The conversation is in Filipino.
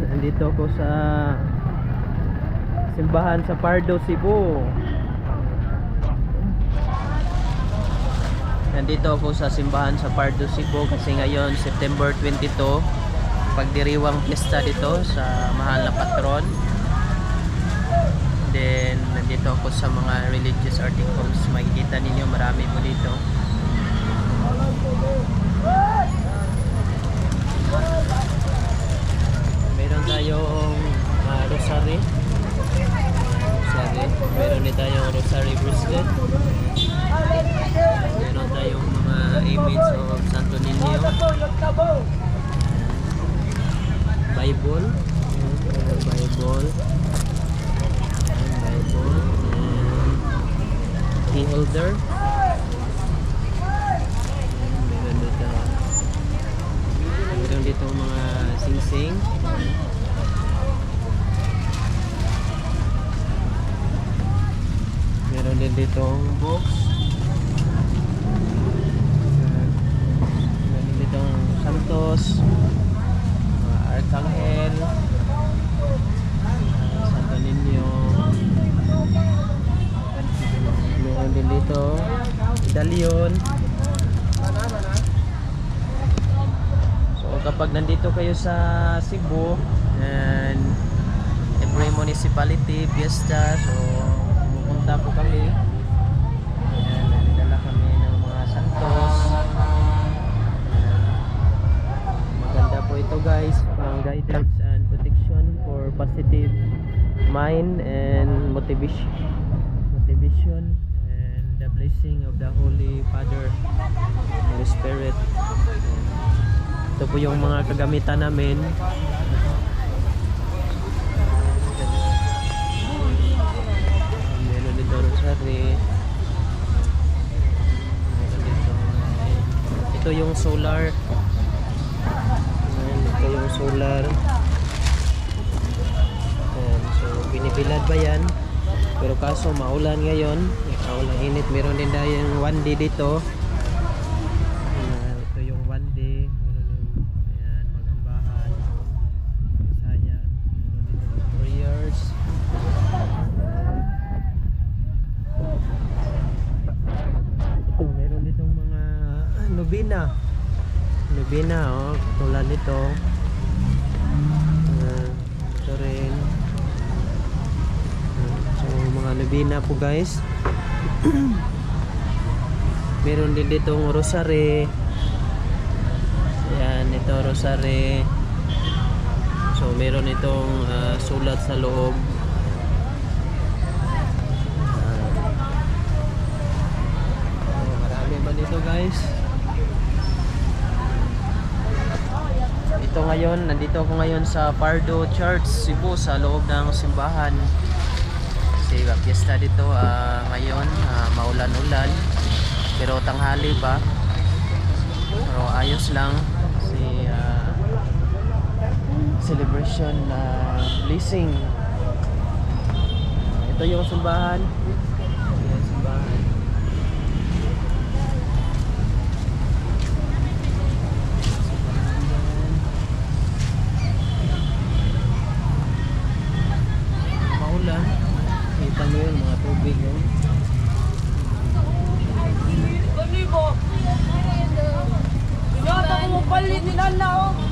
nandito ako sa simbahan sa Pardo, Cebu. Nandito ako sa simbahan sa Pardo, Cebu kasi ngayon September 22 pagdiriwang fiesta dito sa mahal na patron. Then nandito ako sa mga religious articles. Makikita ninyo marami po dito. Meron tayong ah, rosary. Rosary. Meron din tayong rosary bracelet. Meron tayong mga image of Santo Niño. Bible. Ayan, Bible. Ayan, Bible. And key holder. Ayan, Meron dito. Meron dito mga sing-sing. Meron din dito box. Ayan. Meron dito Santos. Arcangel. Santo Niño. Meron din dito medallion. So kapag nandito kayo sa Cebu and every municipality, fiesta, so pumunta po kami. Positive mind and motivation. Motivation and the blessing of the Holy Father. Holy Spirit. Ito po yung mga kagamitan namin. Meron dito rosary meron dito ito yung solar. Ito yung solar binibilad ba yan? Pero kaso maulan ngayon. Maulan init. Meron din tayong 1D dito. Ayan, ito yung 1D meron yung ayan, magambahan. Bisaya meron dito prayers. Ito meron ditong mga ah, nobina. Nobina oh. Tulad nito Ah, ito rin So mga nabina po guys. Meron din ditong rosary. Yan, ito rosary. So meron itong ah, sulat sa loob. Ah. So, marami ba dito guys? Ito ngayon, nandito ako ngayon sa Pardo Church, Cebu sa loob ng simbahan. Kasi uh, fiesta dito ah, ngayon, ah, maulan-ulan. Pero tanghali pa. Pero ayos lang. Kasi ah, celebration na blessing. Ito yung simbahan. Kita mo yun, mga tubig yun. Ano ba? Pinata ko mo palit, ninalaw.